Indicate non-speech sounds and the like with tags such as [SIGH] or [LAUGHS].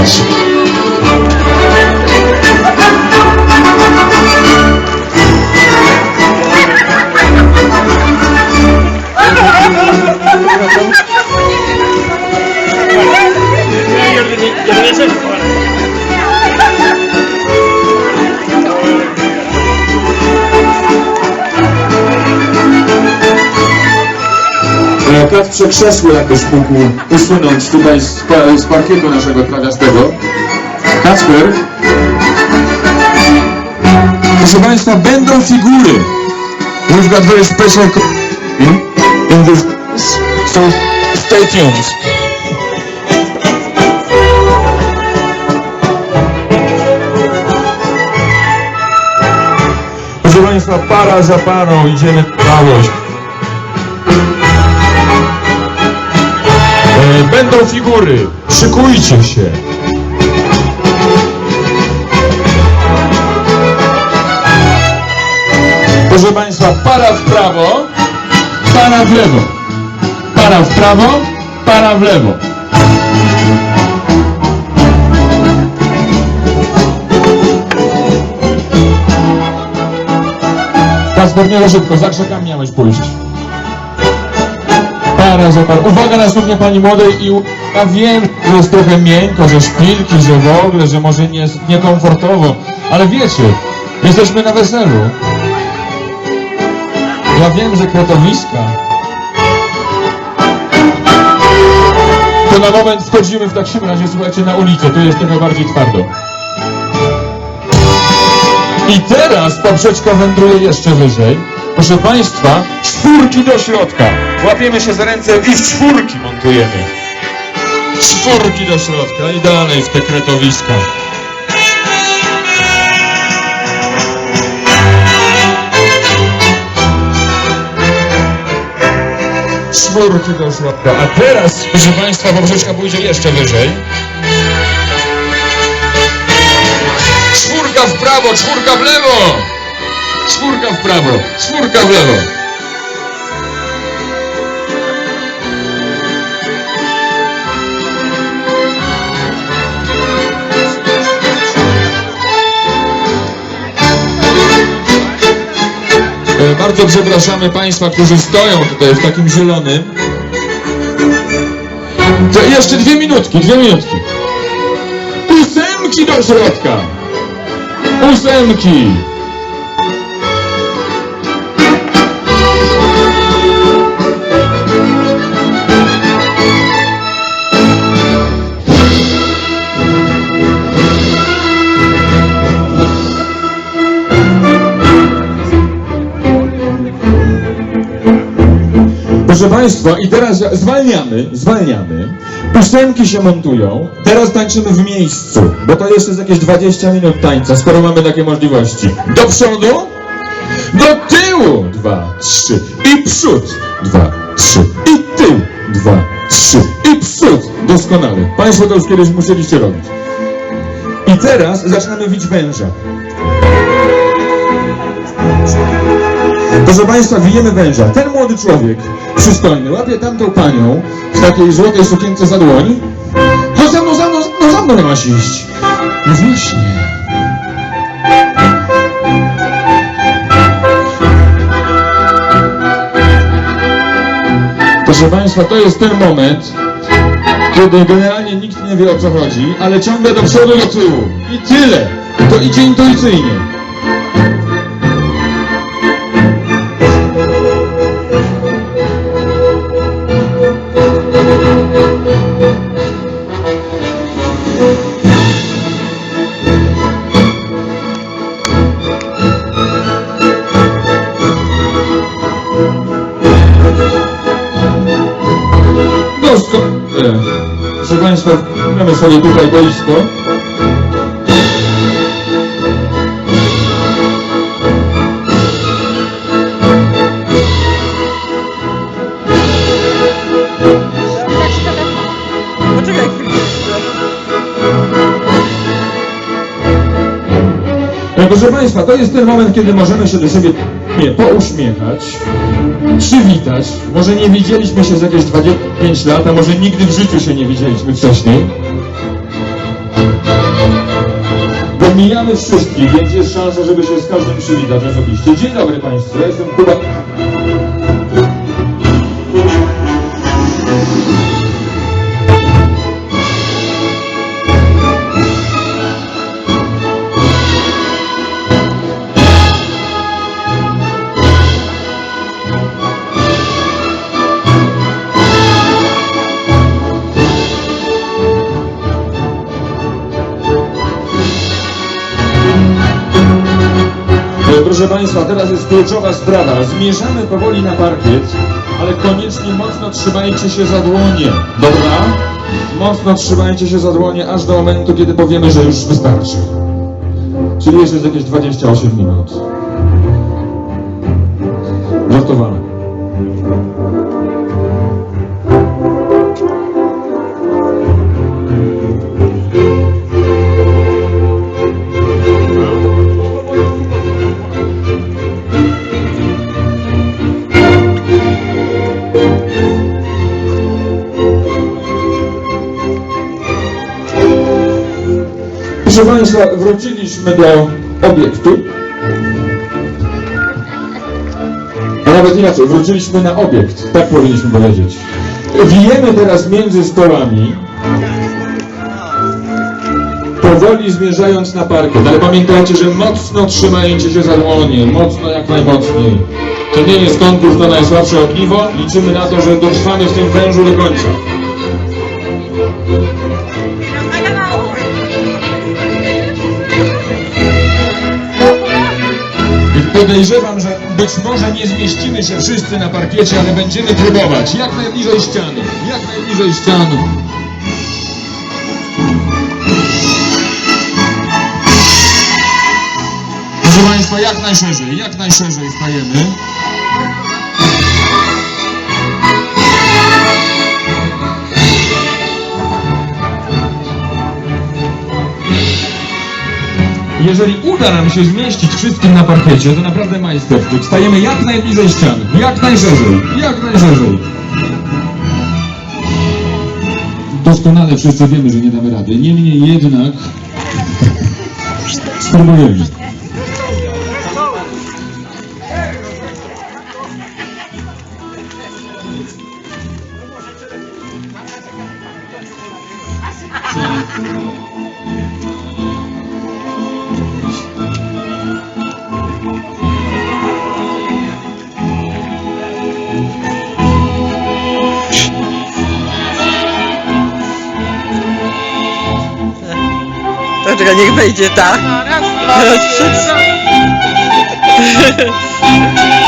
여러분이열매살고가는 거. Piotrze krzesło jakoś mógł usunąć tutaj z, z parkietu naszego trawiastego. Kacper. Proszę Państwa, będą figury. We've got very special in, this, so stay tuned. Proszę Państwa, para za parą idziemy w całość. Będą figury. Szykujcie się. Proszę Państwa, para w prawo, para w lewo. Para w prawo, para w lewo. Kasper, nie szybko, za krzakami miałeś pójść. Parą. Uwaga na suknię pani młodej i ja wiem, że jest trochę miękko, że szpilki, że w ogóle, że może nie, niekomfortowo, ale wiecie, jesteśmy na weselu. Ja wiem, że kretowiska. To na moment wchodzimy w takim razie, słuchajcie, na ulicę, tu jest trochę bardziej twardo. I teraz poprzeczka wędruje jeszcze wyżej. Proszę Państwa, czwórki do środka. Łapiemy się za ręce i w czwórki montujemy. Czwórki do środka i dalej w te kretowiska. Czwórki do środka. A teraz, proszę Państwa, poprzeczka pójdzie jeszcze wyżej. Czwórka w prawo, czwórka w lewo! Czwórka w prawo, czwórka w lewo. Bardzo przepraszamy Państwa, którzy stoją tutaj w takim zielonym. To jeszcze dwie minutki, dwie minutki. Ósemki do środka. Ósemki. Proszę Państwa, i teraz zwalniamy, zwalniamy. Ósemki się montują. Teraz tańczymy w miejscu, bo to jeszcze jest jakieś 20 minut tańca, skoro mamy takie możliwości. Do przodu, do tyłu, dwa, trzy, i przód, dwa, trzy, i tył, dwa, trzy, i przód. Doskonale. Państwo to już kiedyś musieliście robić. I teraz zaczynamy wić węża. Proszę Państwa, wijemy węża. Ten młody człowiek, przystojny, łapie tamtą panią w takiej złotej sukience za dłoń. No za mną, za mną, no za mną nie masz iść. No właśnie. Proszę Państwa, to jest ten moment, kiedy generalnie nikt nie wie o co chodzi, ale ciągle do przodu, do tyłu. I tyle. To idzie intuicyjnie. Proszę Państwa, mamy sobie tutaj boisko. E, Proszę Państwa, to jest ten moment, kiedy możemy się do siebie pouśmiechać, przywitać. Może nie widzieliśmy się za jakieś 25 lat, a może nigdy w życiu się nie widzieliśmy wcześniej. Bo mijamy wszystkich, więc jest szansa, żeby się z każdym przywitać osobiście. Dzień dobry Państwu, ja jestem Kuba Państwa, teraz jest kluczowa sprawa. Zmierzamy powoli na parkiet, ale koniecznie mocno trzymajcie się za dłonie, dobra? Mocno trzymajcie się za dłonie, aż do momentu, kiedy powiemy, że już wystarczy. Czyli jeszcze jest jakieś 28 minut. Żartowałem. Proszę Państwa, wróciliśmy do obiektu. A nawet inaczej, wróciliśmy na obiekt, tak powinniśmy powiedzieć. Wijemy teraz między stołami, powoli zmierzając na parkiet, ale pamiętajcie, że mocno trzymajcie się za dłonie, mocno jak najmocniej. To nie jest konkurs na najsłabsze ogniwo, liczymy na to, że dotrwamy w tym wężu do końca. Podejrzewam, że być może nie zmieścimy się wszyscy na parkiecie, ale będziemy próbować. Jak najbliżej ściany. Jak najbliżej ściany. Proszę Państwa, jak najszerzej, jak najszerzej wstajemy. Jeżeli uda nam się zmieścić wszystkim na parkiecie, to naprawdę majstersztyk. Stajemy jak najbliżej ścian, jak najszerzej, jak najszerzej. Doskonale wszyscy wiemy, że nie damy rady. Niemniej jednak spróbujemy. To czekaj, niech wejdzie ta. [LAUGHS]